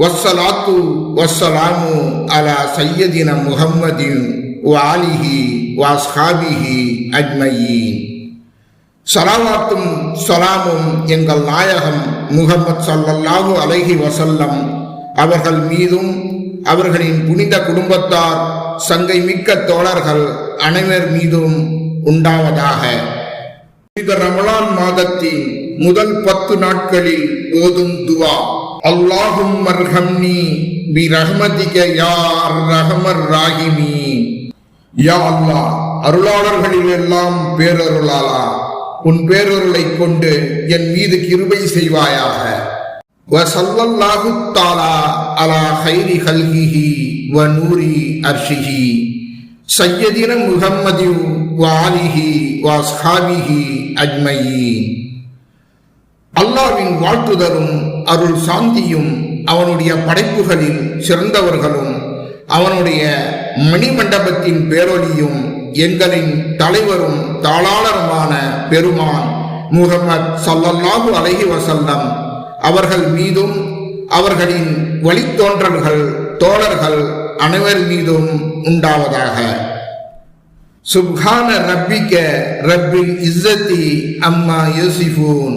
வஸ்ஸலாத்து வஸ்ஸலாமு அலா சையதின முகம்மதின் வாலிஹி வாஸ்ஹாபிஹி அஜ்மயீன். சலாவாத்தும் சலாமும் எங்கள் நாயகம் முகமது சல்லல்லாஹு அலைஹி வசல்லம் அவர்கள் மீதும் அவர்களின் புனித குடும்பத்தார் சங்கை மிக்க தோழர்கள் அனைவர் மீதும் உண்டாவதாக. இந்த ரமலான் மாதத்தின் முதல் பத்து நாட்களில் ஓதும் துவா. அல்லாஹும் மர்ஹம்னி பி ரஹமதிக யார் ரஹமர் ராகிமி? யா அல்லாஹ் அருளாளர்களில் எல்லாம் பேரருளாளா? உன் பேரருளை கொண்டு என் மீது கிருபை செய்வாயாக. வசல்லல்லாஹு தாலா அலா ஹைரி ஹல்கிஹி வ நூரி அர்ஷிஹி. சையதின முகம்மதி வாலிஹி வாஸ்ஹாபிஹி அஜ்மயீன். அல்லாவின் வாழ்த்துதலும் அருள் சாந்தியும் அவனுடைய படைப்புகளில் சிறந்தவர்களும் அவனுடைய மணிமண்டபத்தின் பேரொலியும் எங்களின் தலைவரும் தாளாளருமான பெருமான் முகமது சல்லல்லாஹு அலஹி வசல்லம் அவர்கள் மீதும் அவர்களின் வழித்தோன்றல்கள் தோழர்கள் அனைவர் மீதும் உண்டாவதாக. சுப்ஹான ரப்பிக்க ரப்பில் இஸ்ஸத்தி அம்மா யோசிஃபூன்